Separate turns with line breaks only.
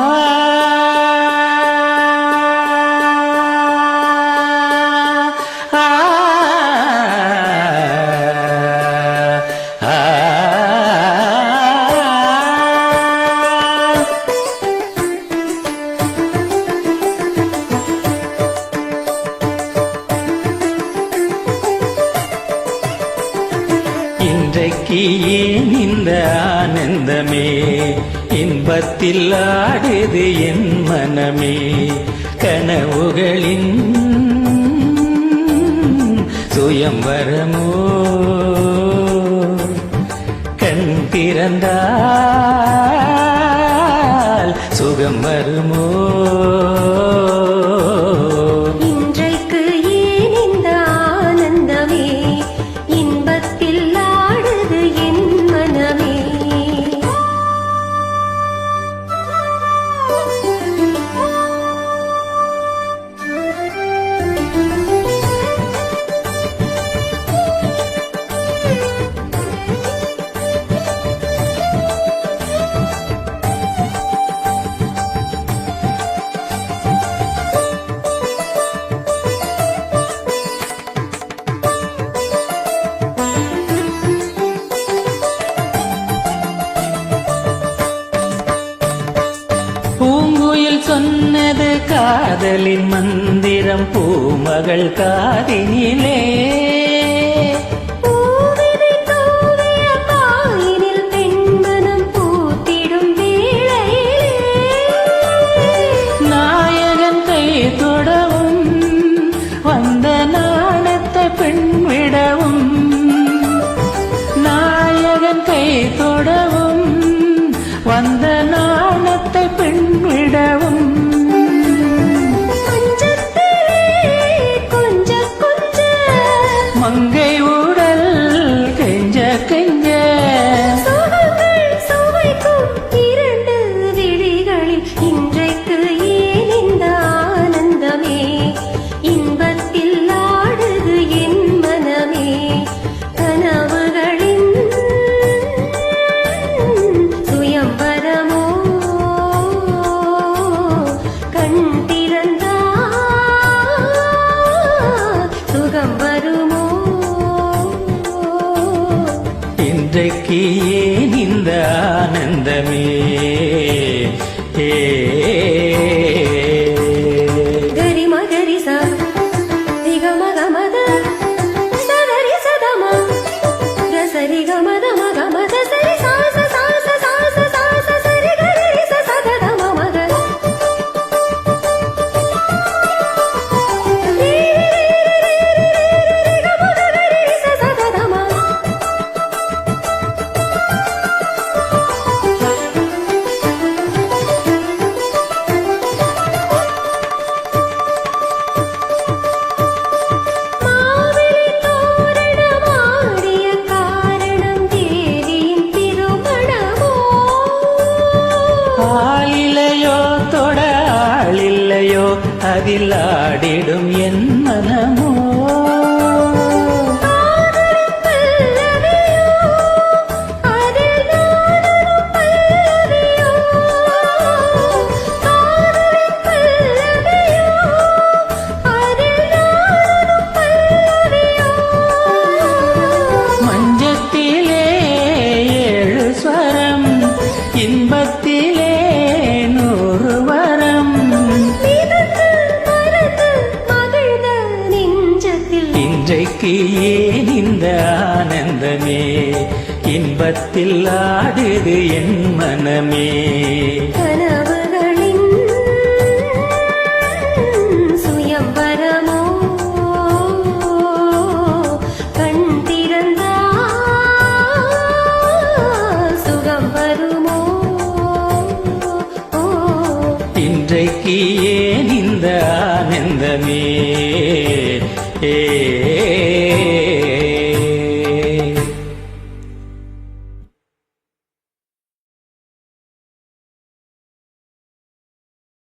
Ah. இன்றைக்கு ஏன் இந்த ஆனந்தமே? இன்பத்தில் ஆடுது என் மனமே. கனவுகளின் சுயம் வரமோ
கண் திறந்தா
கோயில் சொன்னது காதலின் மந்திரம் பூமகள் காதினிலே.
தந்தைக்கு ஏன் இந்த ஆனந்தமே?
ஏ மனதில் ஆடிடும் என் மனமோ? மனத்தில் ஏன் இந்த ஆனந்தமே. இன்பத்தில் ஆடுது என் மனமே.
கனவுகளின் சுயம்பரமோ கண் திறந்தா சுகம் வருமோ?
இன்றைக்கு ஏன் இந்த ஆனந்தமே? ஏ